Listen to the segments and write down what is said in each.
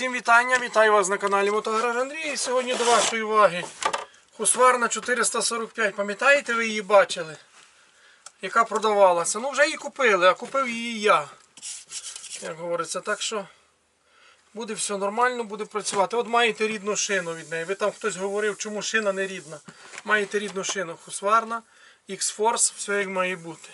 Всім вітання, вітаю вас на каналі Мотограж Андрій. Сьогодні до вашої уваги Хусварна 445. Пам'ятаєте, ви її бачили? Яка продавалася. Ну вже її купили, а купив її я. Як говориться, так що буде все нормально, буде працювати. От маєте рідну шину від неї. Ви там хтось говорив, чому шина не рідна. Маєте рідну шину Хусварна, X-Force, все як має бути.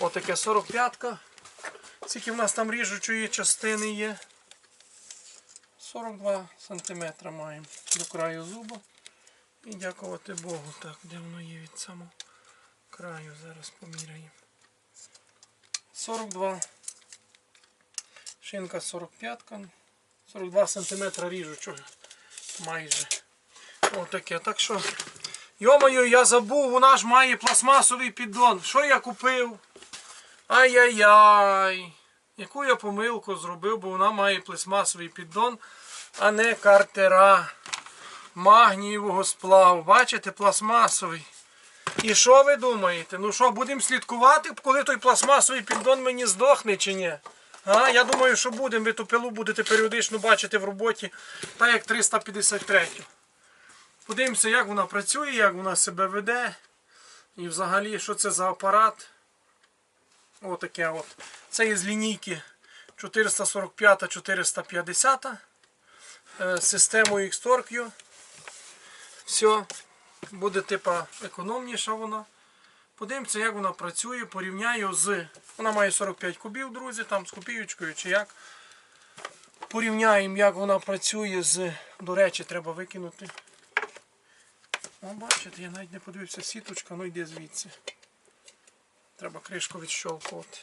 Отаке 45-ка. Скільки в нас там ріжучої частини є? 42 см маємо до краю зуба. І дякувати Богу. Так, де воно є від самого краю, зараз поміряємо. 42. Шинка 45. 42 см ріжучого. Майже. Отаке. Так що. Йомаю, я забув, вона ж має пластмасовий піддон. Що я купив? Ай-яй-яй. Яку я помилку зробив, бо вона має пластмасовий піддон, а не картера магнієвого сплаву. Бачите, пластмасовий. І що ви думаєте? Ну що, будемо слідкувати, коли той пластмасовий піддон мені здохне чи ні? А, я думаю, що будемо. Ви ту пилу будете періодично бачити в роботі, так як 353. Подивимося, як вона працює, як вона себе веде. І взагалі, що це за апарат. Отаке от. Це із лінійки 445-450 е, з системою X-Torque. Все, буде типа економніша вона. Подивимося, як вона працює, порівняю з. Вона має 45 кубів, друзі, там з копійочкою чи як. Порівняємо, як вона працює з. До речі, треба викинути. О, бачите, я навіть не подивився, сіточка, ну йде звідси. Треба кришку відщолкувати.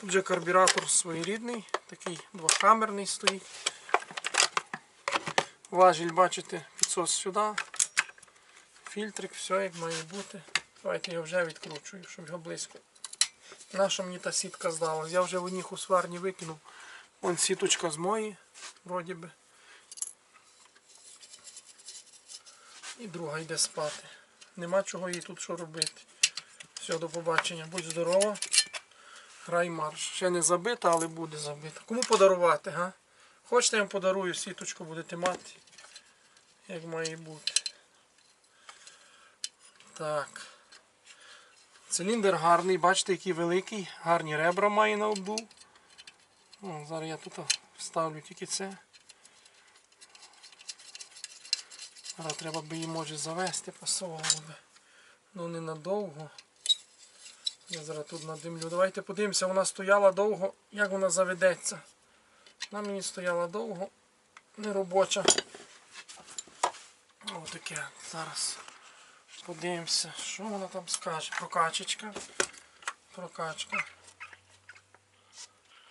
Тут же карбюратор своєрідний, такий двохкамерний стоїть. Важіль, бачите, підсос сюди. Фільтрик, все як має бути. Давайте я вже відкручую, щоб його близько. Наша мені та сітка здалась. Я вже в одній хусварні викинув. Вон сіточка з моєї, вроді би. І друга йде спати. Нема чого їй тут що робити. Все, до побачення. Будь здорова. Грай марш. Ще не забита, але буде забита. Кому подарувати, га? Хочете, я вам подарую, сіточку будете мати. Як має бути. Так. Циліндр гарний, бачите, який великий. Гарні ребра має на обдув. О, зараз я тут вставлю тільки це. Зараз треба би її може завести, пасувало би. Ну ненадовго. Я зараз тут надимлю. Давайте подивимося, вона стояла довго, як вона заведеться. Вона мені стояла довго, не робоча. Отаке. Зараз подивимося, що вона там скаже. Прокачечка. Прокачка.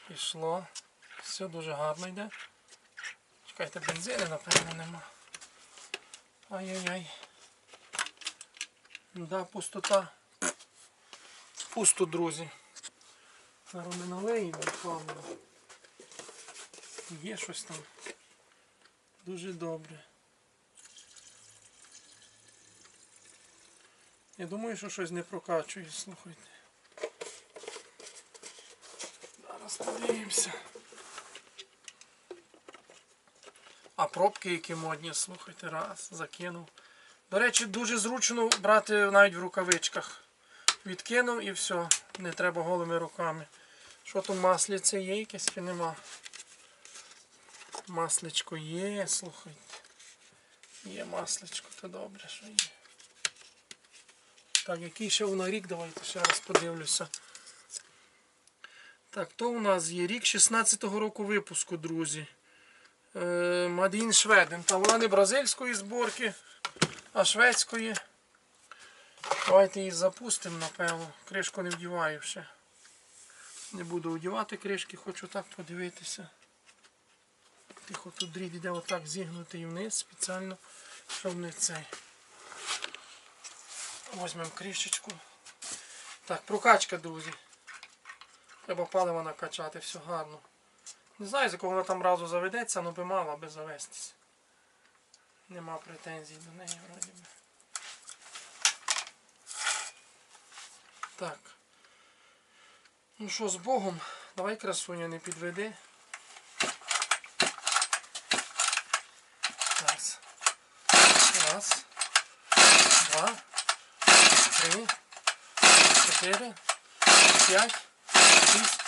Пішло. Все дуже гарно йде. Чекайте, бензини, напевно, нема. Ай-яй-яй. Да, пустота. Пусто, друзі. Зараз не налеємо плавно. Є щось там. Дуже добре. Я думаю, що щось не прокачує, слухайте. Зараз подивимося. А пробки які модні, слухайте, раз, закинув. До речі, дуже зручно брати навіть в рукавичках. Відкинув і все. Не треба голими руками. Що там маслі це є якесь чи нема? Масличко є, слухайте. Є масличко, то добре, що є. Так, який ще вона рік, давайте ще раз подивлюся. Так, то у нас є рік 16-го року випуску, друзі. Е, Made in Та вона не бразильської зборки, а шведської. Давайте її запустимо, напевно. Кришку не вдіваю ще. Не буду вдівати кришки, хочу так подивитися. Тихо, тут дріт іде отак зігнутий вниз спеціально, щоб не цей. Возьмемо кришечку. Так, прокачка, друзі. Треба паливо накачати, все гарно. Не знаю, з якого вона там разу заведеться, але би мала би завестися. Нема претензій до неї вроді би. Так. Ну що, з Богом, давай красуня не підведи. Раз, два, три, чотири, п'ять, шість.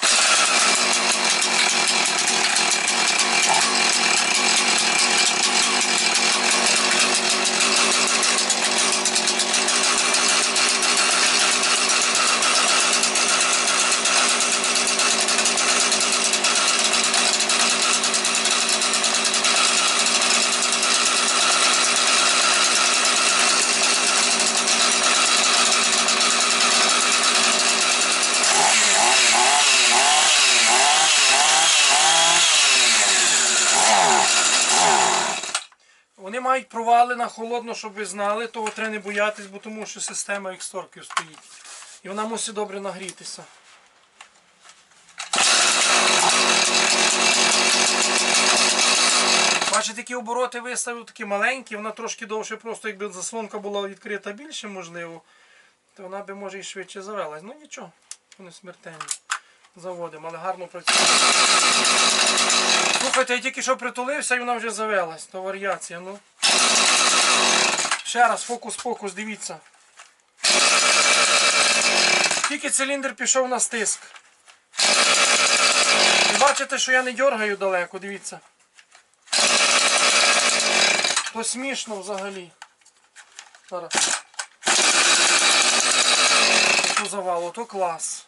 Вони мають провали на холодно, щоб ви знали, того треба не боятись, бо тому що система ексторків стоїть. І вона мусить добре нагрітися. Бачите, які обороти виставив, такі маленькі, вона трошки довше, просто якби заслонка була відкрита більше, можливо, то вона би може і швидше завелась. Ну нічого, вони смертельні. Заводимо, але гарно працює. Слухайте, я тільки що притулився і вона вже завелась. То варіація, ну. Ще раз, фокус-фокус, дивіться. Тільки циліндр пішов на стиск. І бачите, що я не дергаю далеко, дивіться. То смішно взагалі. Зараз. То завало, то клас.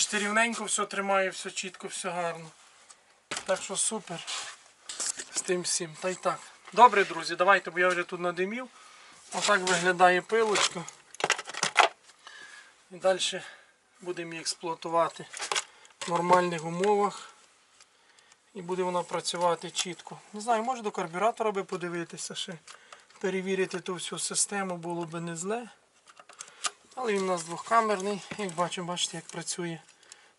Бачите, рівненько все тримає, все чітко, все гарно. Так що супер. З тим всім. Та й так. Добре, друзі, давайте, бо я вже тут надимів. Отак виглядає пилочка. І далі будемо її експлуатувати в нормальних умовах. І буде вона працювати чітко. Не знаю, може до карбюратора би подивитися ще. Перевірити ту всю систему було б не зле. Але він у нас двохкамерний, як бачимо, бачите, як працює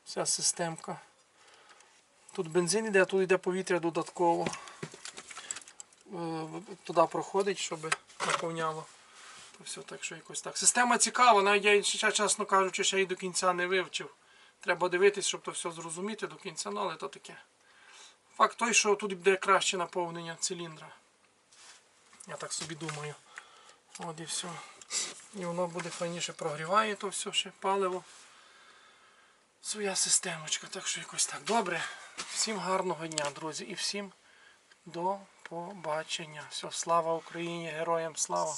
вся системка. Тут бензин йде, а тут йде повітря додатково. Е, Туди проходить, щоб наповняло. Все так, що якось так. Система цікава, навіть я ще, чесно кажучи, ще й до кінця не вивчив. Треба дивитись, щоб то все зрозуміти до кінця, ну але то таке. Факт той, що тут буде краще наповнення циліндра. Я так собі думаю. От і все. І воно буде файніше прогріває то все ще паливо. Своя системочка. Так що якось так. Добре. Всім гарного дня, друзі, і всім до побачення. Все, слава Україні, героям слава!